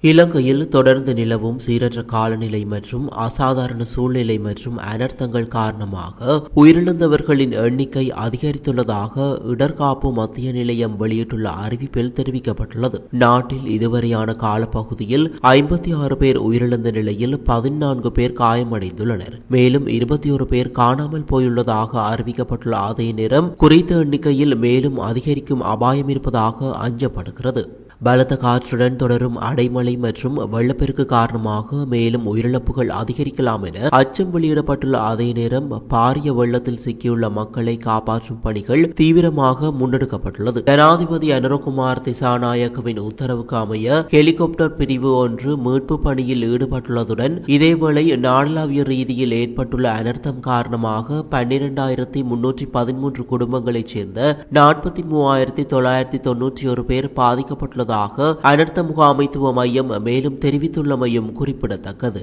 இலங்கையில் தொடர்ந்து நிலவும் சீரற்ற காலநிலை மற்றும் அசாதாரண சூழ்நிலை மற்றும் அனர்த்தங்கள் காரணமாக உயிரிழந்தவர்களின் எண்ணிக்கை அதிகரித்துள்ளதாக இடர்காப்பு மத்திய நிலையம் வெளியிட்டுள்ள அறிவிப்பில் தெரிவிக்கப்பட்டுள்ளது. நாட்டில் இதுவரையான காலப்பகுதியில் ஐம்பத்தி ஆறு பேர் உயிரிழந்த நிலையில் பதினான்கு பேர் காயமடைந்துள்ளனர். மேலும் இருபத்தி ஒரு பேர் காணாமல் போயுள்ளதாக அறிவிக்கப்பட்டுள்ள அதே நேரம் குறித்த எண்ணிக்கையில் மேலும் அதிகரிக்கும் அபாயம் இருப்பதாக அஞ்சப்படுகிறது. பலத்த காற்றுடன் தொடரும் அடைமழை மற்றும் வெள்ளப்பெருக்கு காரணமாக மேலும் உயிரிழப்புகள் அதிகரிக்கலாம் என அச்சம் வெளியிடப்பட்டுள்ள அதே நேரம் பாரிய வெள்ளத்தில் சிக்கியுள்ள மக்களை காப்பாற்றும் பணிகள் தீவிரமாக முன்னெடுக்கப்பட்டுள்ளது. ஜனாதிபதி அனுரகுமார் திசாநாயக்கவின் உத்தரவுக்கு அமைய ஹெலிகாப்டர் பிரிவு ஒன்று மீட்பு பணியில் ஈடுபட்டுள்ளதுடன் இதேவேளை நாடளாவிய ரீதியில் ஏற்பட்டுள்ள அனர்த்தம் காரணமாக பன்னிரண்டாயிரத்தி முன்னூற்றி பதிமூன்று குடும்பங்களைச் சேர்ந்த நாற்பத்தி மூவாயிரத்தி தொள்ளாயிரத்தி தொன்னூற்றி ஒரு பேர் பாதிக்கப்பட்டுள்ளதாக அனர்த்த முகாமைத்துவ மையம் மேலும் தெரிவித்துள்ளமையும் குறிப்பிடத்தக்கது.